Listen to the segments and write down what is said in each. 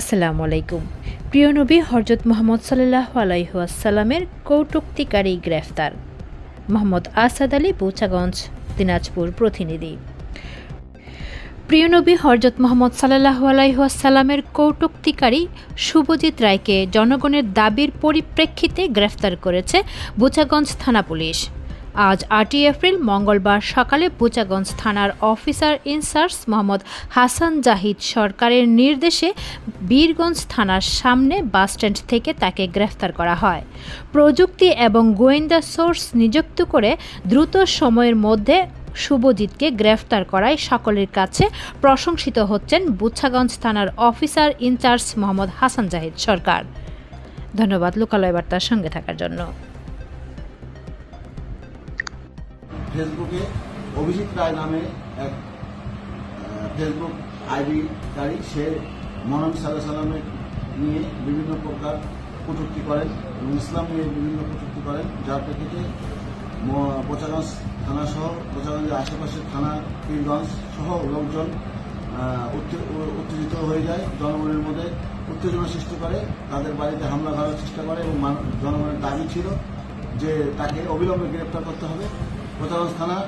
আসসালামু আলাইকুম প্রিয় নবী হরজত মোহাম্মদ সাল্লাহ আলাইহাসাল্লামের কৌটুক্তিকারী গ্রেফতার। মোহাম্মদ আসাদ আলী বৌচাগঞ্জ দিনাজপুর প্রতিনিধি। প্রিয়নবী হরজত মোহাম্মদ সাল্লাহ আলাইহাসাল্লামের কৌটুক্তিকারী শুভজিৎ রায়কে জনগণের দাবির পরিপ্রেক্ষিতে গ্রেফতার করেছে বুচাগঞ্জ থানা পুলিশ। আজ আটই এপ্রিল মঙ্গলবার সকালে বুচাগঞ্জ থানার officer in charge Mohammad Hasan Zahid সরকারের নির্দেশে বীরগঞ্জ থানার সামনে বাসস্ট্যান্ড থেকে তাকে গ্রেফতার করা হয়। প্রযুক্তি এবং গোয়েন্দা সোর্স নিযুক্ত করে দ্রুত সময়ের মধ্যে শুভজিৎকে গ্রেফতার করায় সকলের কাছে প্রশংসিত হচ্ছেন বুচ্ছাগঞ্জ থানার অফিসার ইনচার্জ মোহাম্মদ হাসান জাহিদ সরকার। ধন্যবাদ, লোকালয় বার্তার সঙ্গে থাকার জন্য। ফেসবুকে অভিজিৎ রায় নামে এক ফেসবুক আইডিকারী সে সাল্লাহ সাল্লামের নিয়ে বিভিন্ন প্রকার কটূক্তি করেন এবং ইসলাম নিয়ে বিভিন্ন কটূক্তি করেন, যার প্রেক্ষিতে বোচাগঞ্জ থানা সহ বোচাগঞ্জের আশেপাশের থানা, পীরগঞ্জ সহ লোকজন উত্তেজিত হয়ে যায়, জনগণের মধ্যে উত্তেজনা সৃষ্টি করে, তাদের বাড়িতে হামলা করার চেষ্টা করে এবং জনগণের দাবি ছিল যে তাকে অবিলম্বে গ্রেপ্তার করতে হবে। কোথাগঞ্জ থানা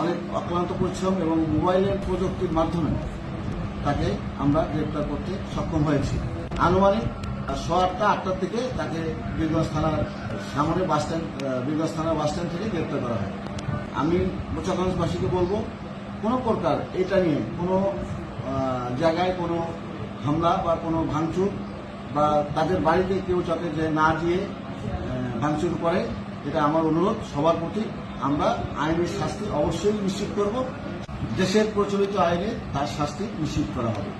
অনেক অক্লান্ত পরিশ্রম এবং মোবাইলের প্রযুক্তির মাধ্যমে তাকে আমরা গ্রেপ্তার করতে সক্ষম হয়েছি। আনুমানিক শ আটটা আটটার থেকে তাকে বীরগঞ্জ থানার সামনে বাস স্ট্যান্ড বীরগঞ্জ থানার বাস স্ট্যান্ড থেকে গ্রেপ্তার করা হয়। আমি মোচাগঞ্জবাসীকে বলব কোনো প্রকার এটা নিয়ে কোনো জায়গায় কোনো হামলা বা কোনো ভাঙচুর বা তাদের বাড়িতে কেউ যাতে যে না আহ, ভাঙচুর করে এটা আমার অনুরোধ, সবার প্রতি আমরা আইনের শাস্তি অবশ্যই নিশ্চিত করব। দেশের প্রচলিত আইনে তার শাস্তি নিশ্চিত করা হবে।